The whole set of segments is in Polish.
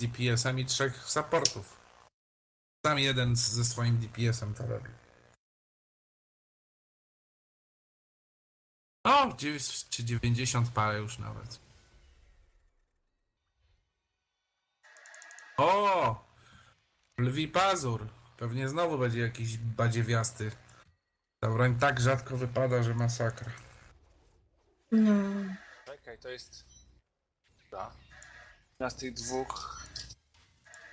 DPS-em i trzech supportów. Sam jeden ze swoim DPS-em to robi. O, czy 90 parę już nawet. O! Lwi pazur. Pewnie znowu będzie jakiś badziewiasty. Ta broń tak rzadko wypada, że masakra. No. Czekaj, to jest... Da. Na tych dwóch...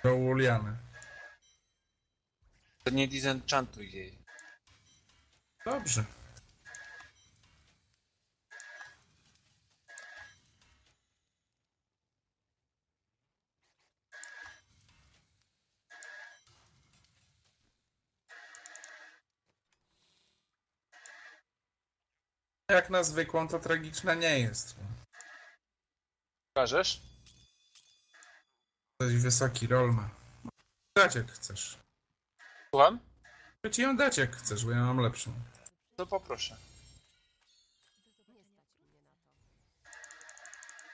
To Uliany. To nie disenchantuj jej. Dobrze. Jak na zwykłą, to tragiczna nie jest. Pokażesz? Coś wysoki rol ma. Dać jak chcesz. Słucham? Chcę ci ją dać jak chcesz, bo ja mam lepszą. To poproszę.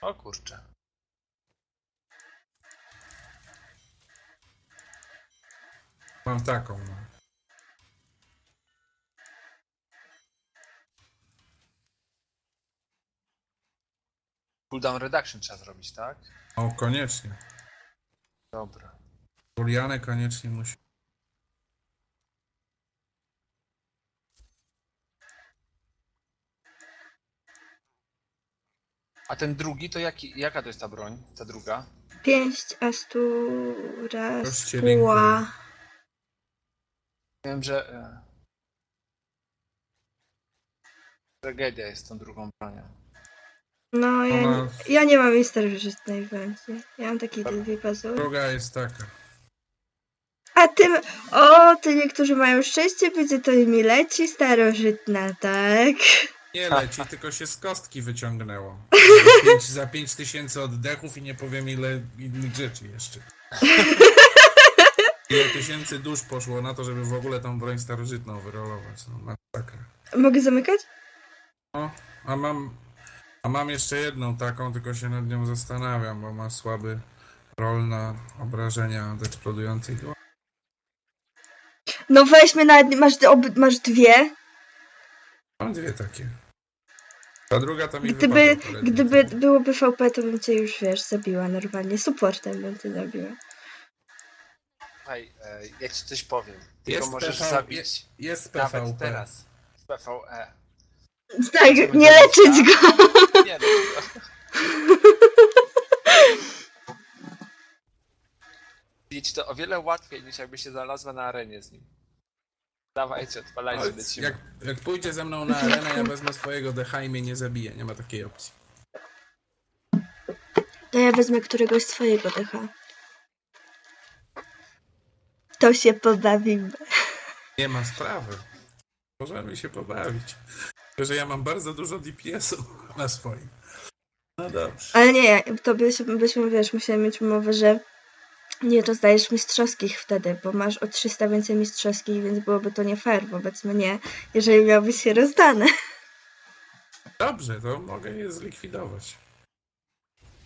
O kurczę. Mam taką, no. Cooldown reduction trzeba zrobić, tak? O, koniecznie. Dobra. Julianę koniecznie musi. A ten drugi to jaki, jaka to jest ta broń? Ta druga? Pięść Astura Spła. Wiem, że... E... Tragedia jest tą drugą bronią. No, ja, Ona- ja nie mam jej starożytnej będzie. Ja mam taki długi pazur. Druga jest taka. A ty, o, ty niektórzy mają szczęście, będzie to mi leci starożytna, tak? Nie leci, tylko się z kostki wyciągnęło. Za pięć, za pięć tysięcy oddechów i nie powiem ile innych rzeczy jeszcze. Ile tysięcy dusz poszło na to, żeby w ogóle tą broń starożytną wyrolować. No, masakra. Mogę zamykać? No, a mam, a mam jeszcze jedną taką, tylko się nad nią zastanawiam, bo ma słaby rol na obrażenia od eksplodującej dłoni. No weźmy nawet, masz, ob, masz dwie. Mam dwie takie. Ta druga to mi Gdyby, wypadła gdyby byłoby VP, to bym cię już, wiesz, zabiła normalnie. Supportem bym cię zabiła. Słuchaj, e, ja ci coś powiem. Tylko Jest możesz PV, zabić jest, jest nawet PvP. teraz. Z PvE. Tak, nie leczyć go! Nie no. Widzieć to o wiele łatwiej niż jakby się znalazła na arenie z nim. Dawajcie, odpalajcie, lecimy. Jak, jak pójdzie ze mną na arenę, ja wezmę swojego decha i mnie nie zabije. Nie ma takiej opcji. To ja wezmę któregoś swojego decha. To się pobawimy. Nie ma sprawy. Możemy się pobawić. Że ja mam bardzo dużo DPS-u na swoim. No dobrze. Ale nie, to byśmy, byśmy, wiesz, musieli mieć umowę, że nie rozdajesz mistrzowskich wtedy, bo masz o 300 więcej mistrzowskich, więc byłoby to nie fair wobec mnie, jeżeli miałbyś się rozdane. Dobrze, to mogę je zlikwidować.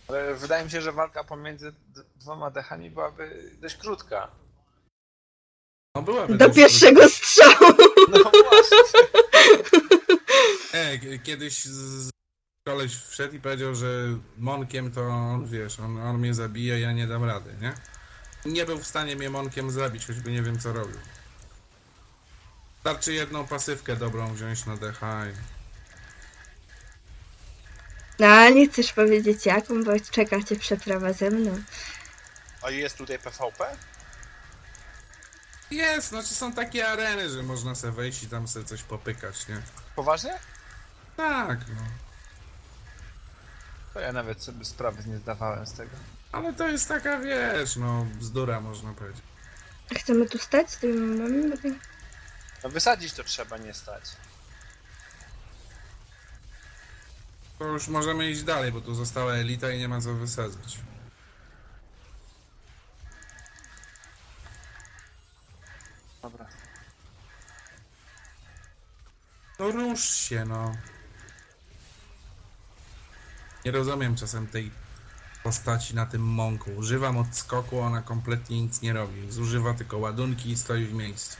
Ale wydaje mi się, że walka pomiędzy dwoma dechami byłaby dość krótka. No byłaby Do dość pierwszego strzału. No właśnie. E, kiedyś z- koleś wszedł i powiedział, że Monkiem to on, wiesz, on, on mnie zabije, ja nie dam rady, nie? Nie był w stanie mnie Monkiem zabić, choćby nie wiem co robił. Starczy jedną pasywkę dobrą wziąć na DH i... No, ale nie chcesz powiedzieć jaką, bo czeka cię przeprawa ze mną. A jest tutaj PvP? Jest, znaczy są takie areny, że można sobie wejść i tam sobie coś popykać, nie? Poważnie? Tak, no. To ja nawet sobie sprawy nie zdawałem z tego. Ale to jest taka, wiesz, no, bzdura można powiedzieć. Chcemy tu stać z tym mamami? No wysadzić to trzeba, nie stać. To już możemy iść dalej, bo tu została elita i nie ma co wysadzać. Dobra. No rusz się, no. Nie rozumiem czasem tej postaci na tym mąku. Używam odskoku, ona kompletnie nic nie robi. Zużywa tylko ładunki i stoi w miejscu.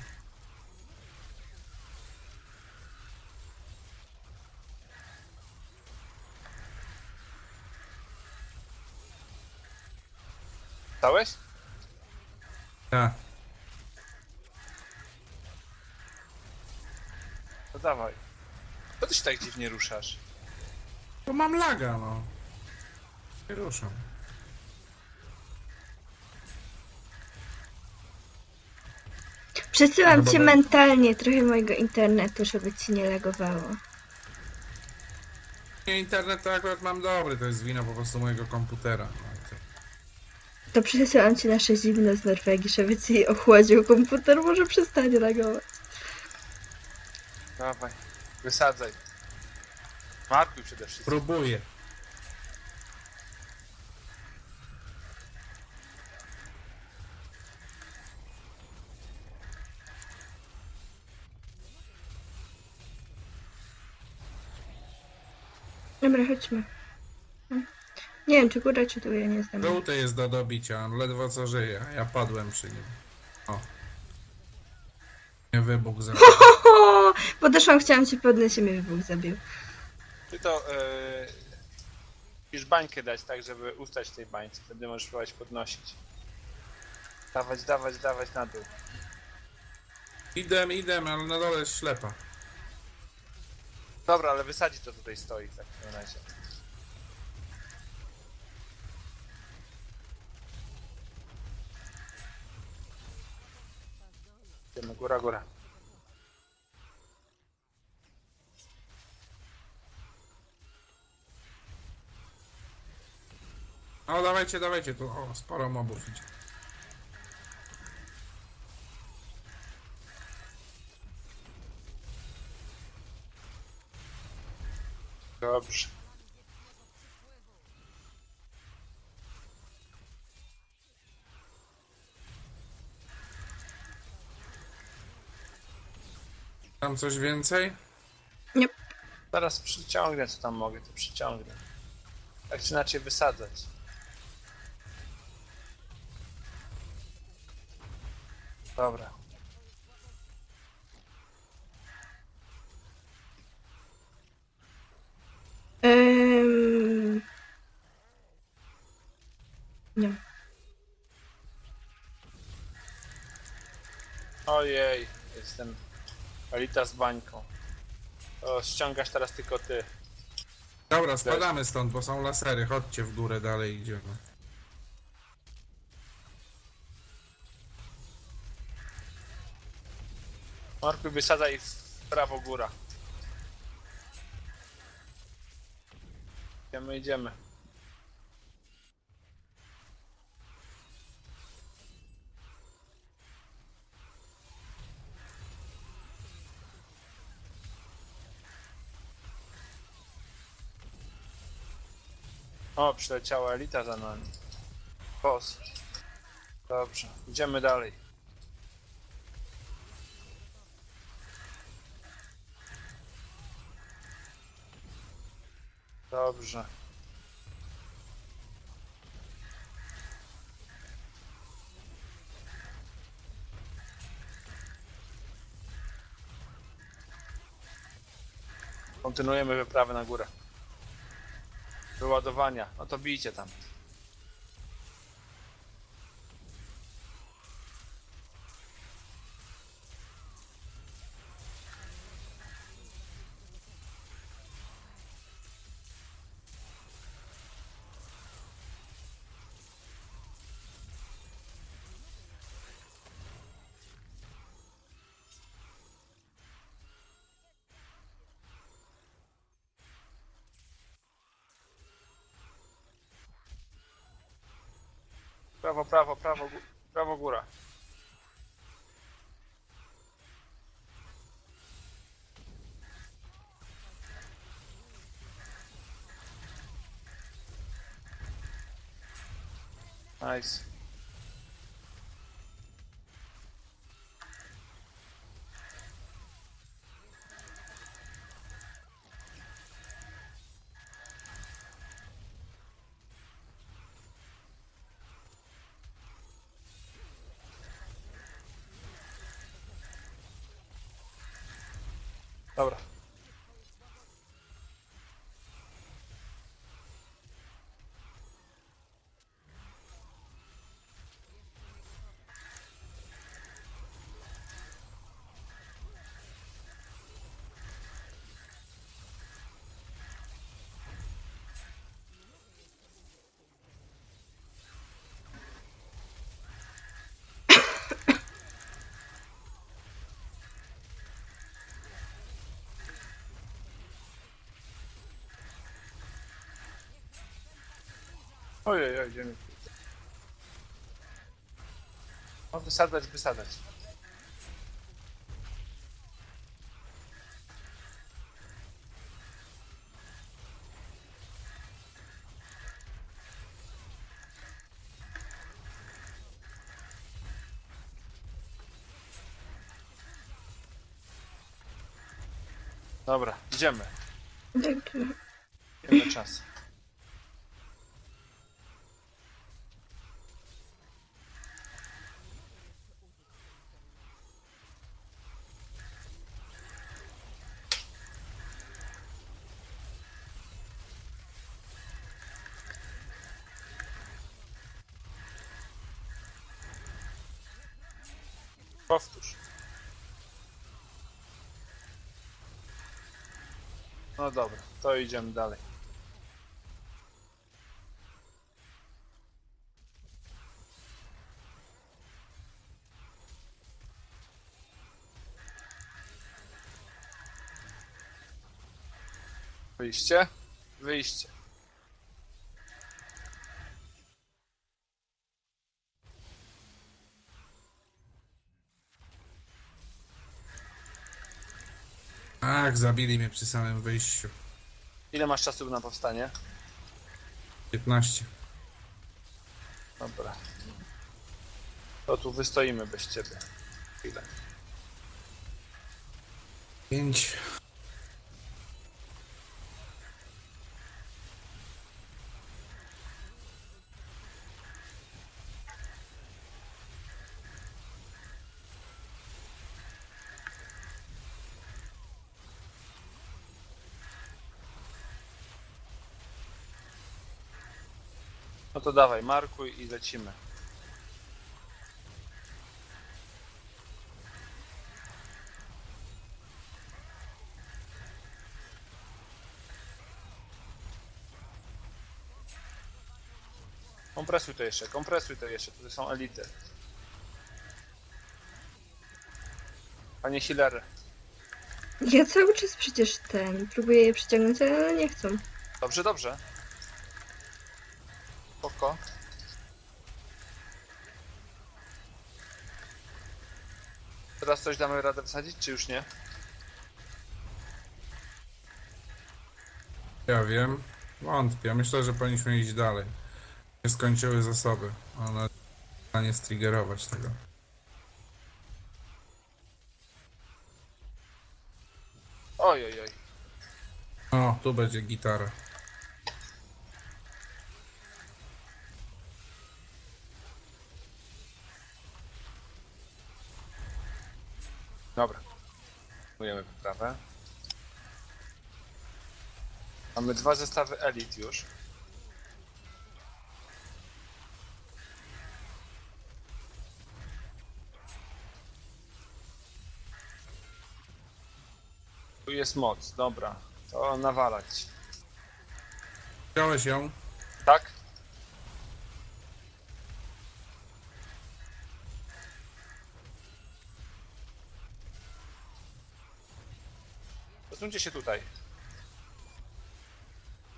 Stałeś? Tak. No dawaj. Co ty się tak dziwnie ruszasz? Bo mam laga, no. Nie ruszam. Przesyłam cię mentalnie trochę mojego internetu, żeby ci nie lagowało. Nie, internet to akurat mam dobry, to jest wina po prostu mojego komputera. No, to... To przesyłam ci nasze zimno z Norwegii, żeby ci ochłodził komputer, może przestanie lagować. Dawaj. Wysadzaj. Markuj przede wszystkim. Próbuję. Dobra, chodźmy. Nie wiem, czy góra, czy tu, ja nie znam. Żółty jest do dobicia, on ledwo co żyje, ja padłem przy nim. O. Nie wybuch za O, podeszłam, chciałam cię podnieść i mnie wybuch zabił. Ty to yy, musisz bańkę dać tak, żeby ustać w tej bańce. Wtedy możesz próbować podnosić. Dawać, dawać, dawać na dół. Idę, idę, ale na dole jest ślepa. Dobra, ale wysadzi to tutaj stoi w takim razie. Idziemy góra, góra. No dawajcie, dawajcie, tu o, sporo mobów idzie. Dobrze. Tam coś więcej? Nie. Zaraz przyciągnę co tam mogę, to przyciągnę. Tak czy inaczej wysadzać. Dobra. Ehm... Nie. Ojej, jestem Alita z bańką. O, ściągasz teraz tylko ty. Dobra, spadamy stąd, bo są lasery. Chodźcie w górę, dalej idziemy. Marku, wysadzaj w prawo góra. Idziemy, idziemy. O, przyleciała elita za nami. Boss. Dobrze, idziemy dalej. Dobrze. Kontynuujemy wyprawę na górę. Wyładowania. No to bijcie tam. Prawo, prawo, prawo, prawo góra. Nice. Dobra. Ojej, oj, gdzie mi... O, wysadzać, wysadzać. Dobra, idziemy. Dobrze. Mamy czas. Powtórz. No dobra, to idziemy dalej. Wyjście? Wyjście. Ach, zabili mnie przy samym wyjściu. Ile masz czasu na powstanie? 15. Dobra. To tu wystoimy bez ciebie. Chwilę. 5. No to dawaj, markuj i lecimy. Kompresuj to jeszcze, kompresuj to jeszcze, to są elity. Panie Hiller, Ja cały czas przecież ten. Próbuję je przyciągnąć, ale one nie chcą. dobrze, dobrze. Spoko. Teraz coś damy radę wsadzić, czy już nie? Ja wiem. Wątpię. Myślę, że powinniśmy iść dalej. Nie skończyły zasoby. One nie striggerować tego. Oj, oj, oj. O, tu będzie gitara. Dobra. Budujemy wyprawę. Mamy dwa zestawy elit już. Tu jest moc, dobra. To nawalać. Wziąłeś ją? Tak? Posuńcie się tutaj.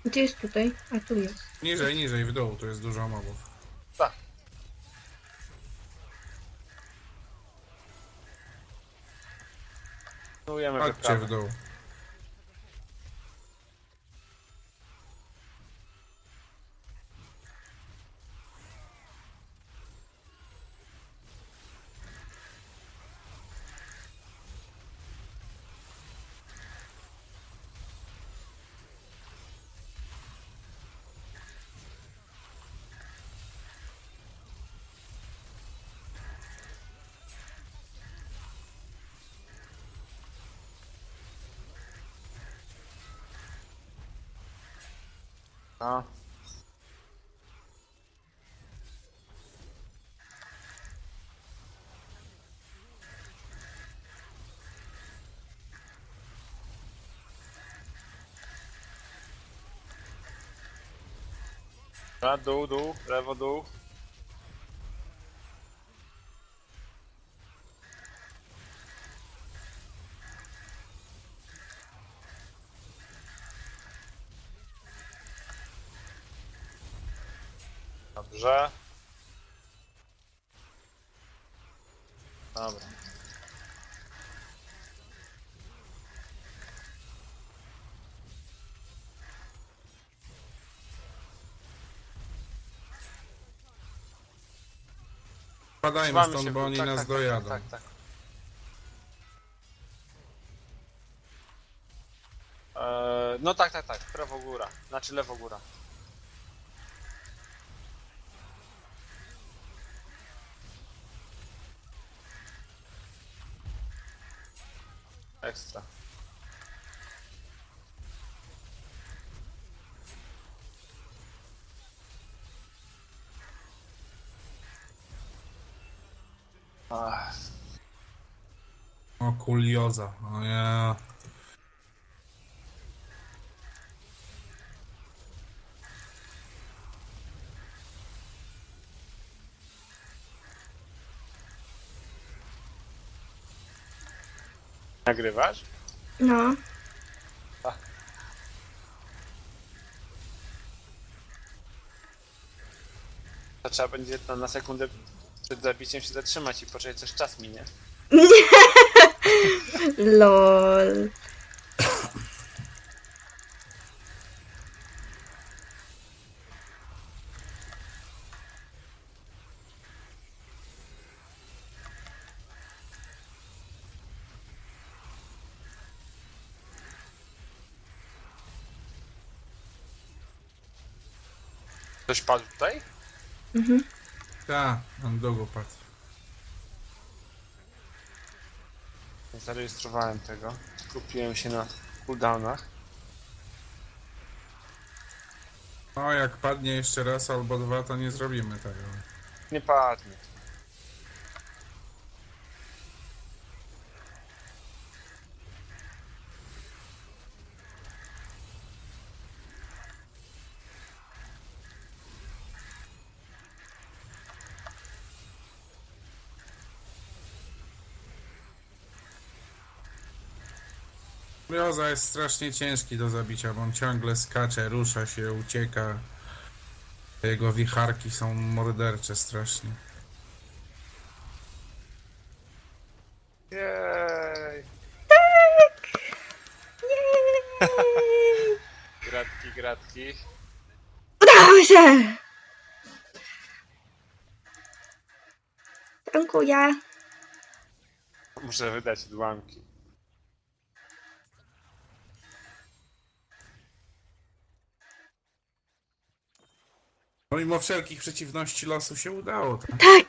Gdzie jest tutaj? A tu jest. Niżej, niżej, w dół. Tu jest dużo mobów. Tak. Kontynuujemy Chodźcie wyprawę. w dół. A. Dobra, dół, dół, lewo, dół. Dobrze. Dobra. Padajmy Trzymamy stąd, się, bo oni tak, nas tak, dojadą. Tak, tak, tak. Eee, no tak, tak, tak. Prawo góra. Znaczy lewo góra. Ekstra. Ach. O kulioza. O ja. Nagrywasz? No. To trzeba będzie na, na sekundę przed zabiciem się zatrzymać i poczekać, coś czas minie. LOL. Ktoś padł tutaj? Mhm. Ta, on długo padł. Nie Zarejestrowałem tego. Kupiłem się na cooldownach. No jak padnie jeszcze raz albo dwa, to nie zrobimy tego. Nie padnie. Kulioza jest strasznie ciężki do zabicia, bo on ciągle skacze, rusza się, ucieka. Jego wicharki są mordercze strasznie. Jej! Jej. Gratki, gratki. Udało się! Dziękuję. Muszę wydać odłamki. Pomimo wszelkich przeciwności losu się udało. Tak? Tak.